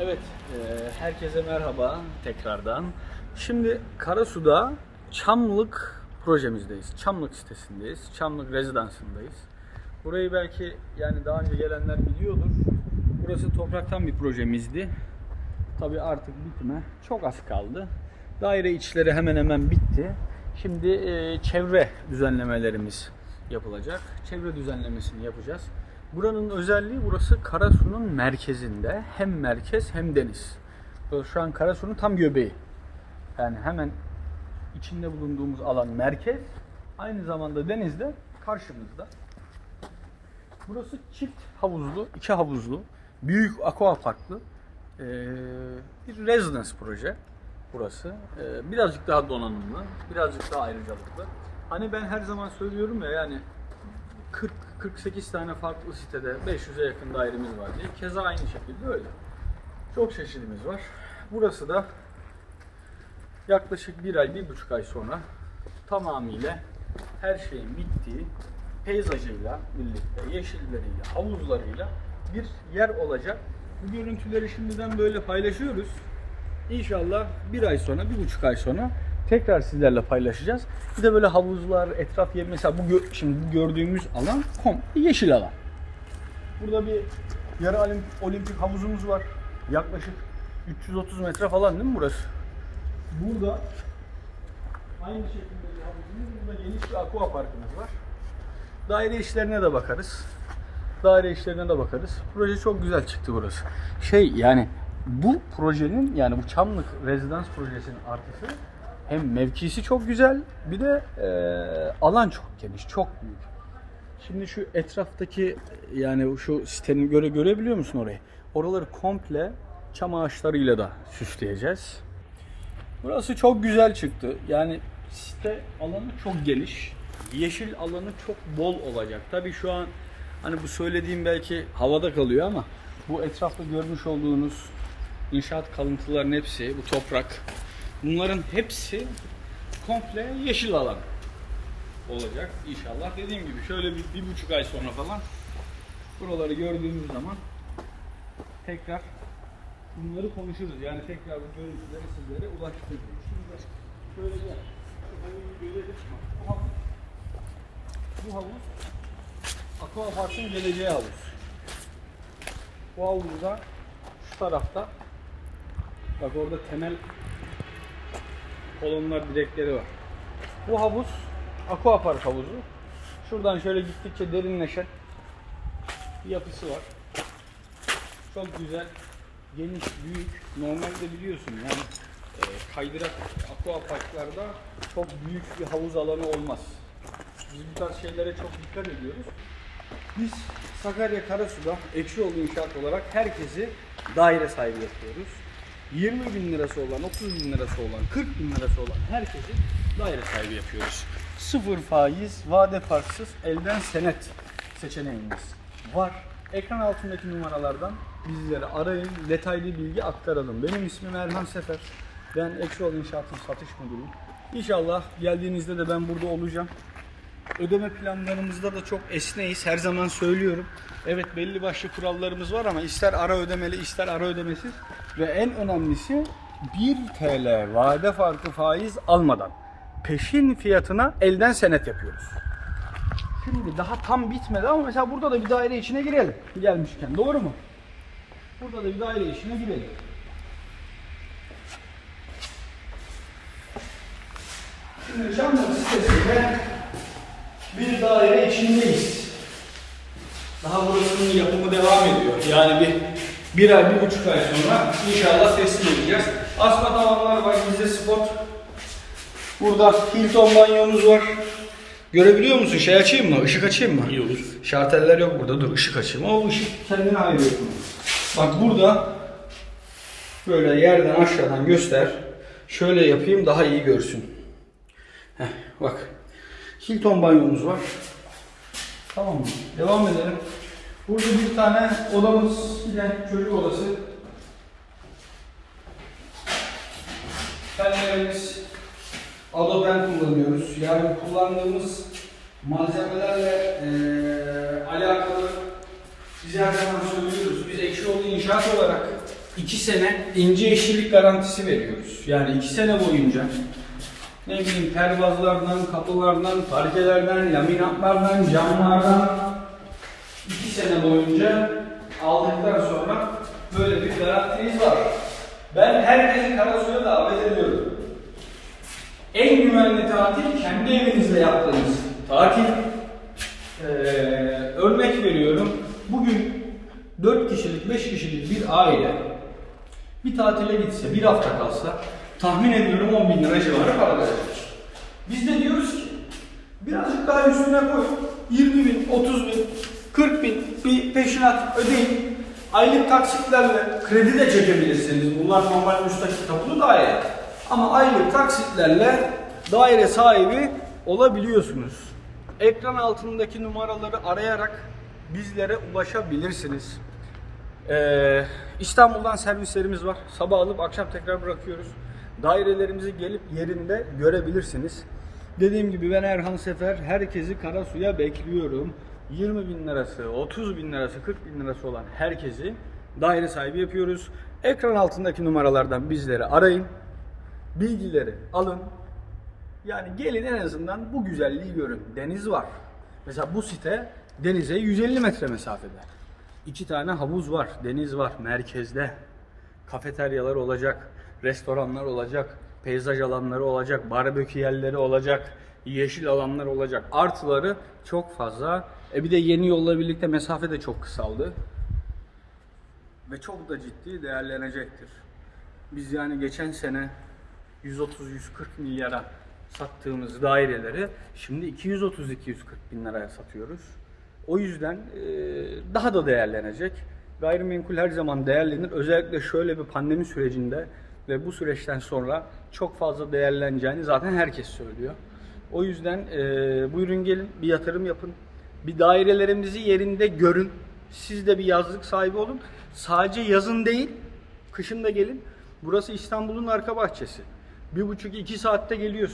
Evet, e, herkese merhaba tekrardan. Şimdi Karasu'da Çamlık projemizdeyiz. Çamlık sitesindeyiz. Çamlık rezidansındayız. Burayı belki yani daha önce gelenler biliyordur. Burası topraktan bir projemizdi. Tabii artık bitme çok az kaldı. Daire içleri hemen hemen bitti. Şimdi e, çevre düzenlemelerimiz yapılacak. Çevre düzenlemesini yapacağız. Buranın özelliği burası Karasu'nun merkezinde. Hem merkez hem deniz. Şu an Karasu'nun tam göbeği. Yani hemen içinde bulunduğumuz alan merkez. Aynı zamanda denizde karşımızda. Burası çift havuzlu, iki havuzlu, büyük aqua parklı bir residence proje burası. Birazcık daha donanımlı, birazcık daha ayrıcalıklı. Hani ben her zaman söylüyorum ya yani 40-48 tane farklı sitede 500'e yakın dairemiz var diye. Keza aynı şekilde öyle. Çok çeşidimiz var. Burası da yaklaşık bir ay, bir buçuk ay sonra tamamıyla her şeyin bittiği peyzajıyla birlikte, yeşilleriyle, havuzlarıyla bir yer olacak. Bu görüntüleri şimdiden böyle paylaşıyoruz. İnşallah bir ay sonra, bir buçuk ay sonra tekrar sizlerle paylaşacağız. Bir de böyle havuzlar, etraf yer mesela bu şimdi gördüğümüz alan komple yeşil alan. Burada bir yarı olim- olimpik havuzumuz var. Yaklaşık 330 metre falan değil mi burası? Burada aynı şekilde bir havuzumuz, burada geniş bir aqua parkımız var. Daire işlerine de bakarız. Daire işlerine de bakarız. Proje çok güzel çıktı burası. Şey yani bu projenin yani bu Çamlık rezidans projesinin artısı hem mevkisi çok güzel bir de e, alan çok geniş, çok büyük. Şimdi şu etraftaki yani şu sitenin göre görebiliyor musun orayı? Oraları komple çam ağaçlarıyla da süsleyeceğiz. Burası çok güzel çıktı. Yani site alanı çok geniş. Yeşil alanı çok bol olacak. Tabii şu an hani bu söylediğim belki havada kalıyor ama bu etrafta görmüş olduğunuz inşaat kalıntıların hepsi, bu toprak bunların hepsi komple yeşil alan olacak inşallah. Dediğim gibi şöyle bir, bir buçuk ay sonra falan buraları gördüğümüz zaman tekrar bunları konuşuruz. Yani tekrar bu görüntüleri sizlere ulaştırırız. Şöyle gel. Bu havuz, bu havuz Aqua Park'ın geleceği havuz. Bu havuzda şu tarafta bak orada temel kolonlar direkleri var. Bu havuz Aqua Park havuzu. Şuradan şöyle gittikçe derinleşen bir yapısı var. Çok güzel, geniş, büyük. Normalde biliyorsun yani e, kaydırak aqua parklarda çok büyük bir havuz alanı olmaz. Biz bu tarz şeylere çok dikkat ediyoruz. Biz Sakarya Karasu'da Ekşioğlu İnşaat olarak herkesi daire sahibi yapıyoruz. 20 bin lirası olan, 30 bin lirası olan, 40 bin lirası olan herkesi daire sahibi yapıyoruz. Sıfır faiz, vade farksız, elden senet seçeneğimiz var. Ekran altındaki numaralardan bizlere arayın, detaylı bilgi aktaralım. Benim ismim Erhan Sefer. Ben Ekşioğlu İnşaat'ın satış müdürüyüm. İnşallah geldiğinizde de ben burada olacağım. Ödeme planlarımızda da çok esneyiz. Her zaman söylüyorum. Evet belli başlı kurallarımız var ama ister ara ödemeli ister ara ödemesiz. Ve en önemlisi 1 TL vade farkı faiz almadan peşin fiyatına elden senet yapıyoruz. Şimdi daha tam bitmedi ama mesela burada da bir daire içine girelim. Gelmişken doğru mu? Burada da bir daire içine girelim. Şimdi Çamlık sitesinde daire içindeyiz. Daha burasının yapımı devam ediyor. Yani bir bir ay, bir buçuk ay sonra inşallah teslim edeceğiz. Asma tavanlar var, bizde spot. Burada Hilton banyomuz var. Görebiliyor musun? Şey açayım mı? Işık açayım mı? İyi olur. Şarteller yok burada. Dur ışık açayım. O ışık kendine ayrı yapın. Bak burada böyle yerden aşağıdan göster. Şöyle yapayım daha iyi görsün. Heh, bak. Hilton banyomuz var. Tamam mı? Devam edelim. Burada bir tane odamız yine çocuk odası. Penceremiz Adobe kullanıyoruz. Yani kullandığımız malzemelerle eee alakalı biz her zaman söylüyoruz. Biz Ekşioğlu İnşaat olarak 2 sene ince işçilik garantisi veriyoruz. Yani 2 sene boyunca ne bileyim pervazlardan, kapılardan, parkelerden, laminatlardan, camlardan 2 sene boyunca aldıktan sonra böyle bir garantiniz var. Ben herkesi Karasu'ya davet ediyorum. En güvenli tatil kendi evinizde yaptığınız tatil. Ee, örnek veriyorum. Bugün 4 kişilik, 5 kişilik bir aile bir tatile gitse, bir hafta kalsa tahmin ediyorum 10 bin lira civarı para verecek. Biz de diyoruz ki birazcık daha üstüne koy. 20 bin, 30 bin, 40 bin bir peşinat ödeyin. Aylık taksitlerle kredi de çekebilirsiniz. Bunlar normal müstakil tapulu daire. Ama aylık taksitlerle daire sahibi olabiliyorsunuz. Ekran altındaki numaraları arayarak bizlere ulaşabilirsiniz. Ee, İstanbul'dan servislerimiz var. Sabah alıp akşam tekrar bırakıyoruz. Dairelerimizi gelip yerinde görebilirsiniz. Dediğim gibi ben Erhan Sefer. Herkesi Karasu'ya bekliyorum. 20 bin lirası, 30 bin lirası, 40 bin lirası olan herkesi daire sahibi yapıyoruz. Ekran altındaki numaralardan bizleri arayın. Bilgileri alın. Yani gelin en azından bu güzelliği görün. Deniz var. Mesela bu site denize 150 metre mesafede. İki tane havuz var, deniz var merkezde. Kafeteryalar olacak, restoranlar olacak, peyzaj alanları olacak, barbekü yerleri olacak, yeşil alanlar olacak. Artıları çok fazla. E bir de yeni yolla birlikte mesafe de çok kısaldı. Ve çok da ciddi değerlenecektir. Biz yani geçen sene 130-140 milyara sattığımız daireleri şimdi 230-240 bin liraya satıyoruz. O yüzden e, daha da değerlenecek. Gayrimenkul her zaman değerlenir. Özellikle şöyle bir pandemi sürecinde ve bu süreçten sonra çok fazla değerleneceğini zaten herkes söylüyor. O yüzden e, buyurun gelin bir yatırım yapın. Bir dairelerimizi yerinde görün. Siz de bir yazlık sahibi olun. Sadece yazın değil, kışın da gelin. Burası İstanbul'un arka bahçesi. Bir buçuk iki saatte geliyorsun.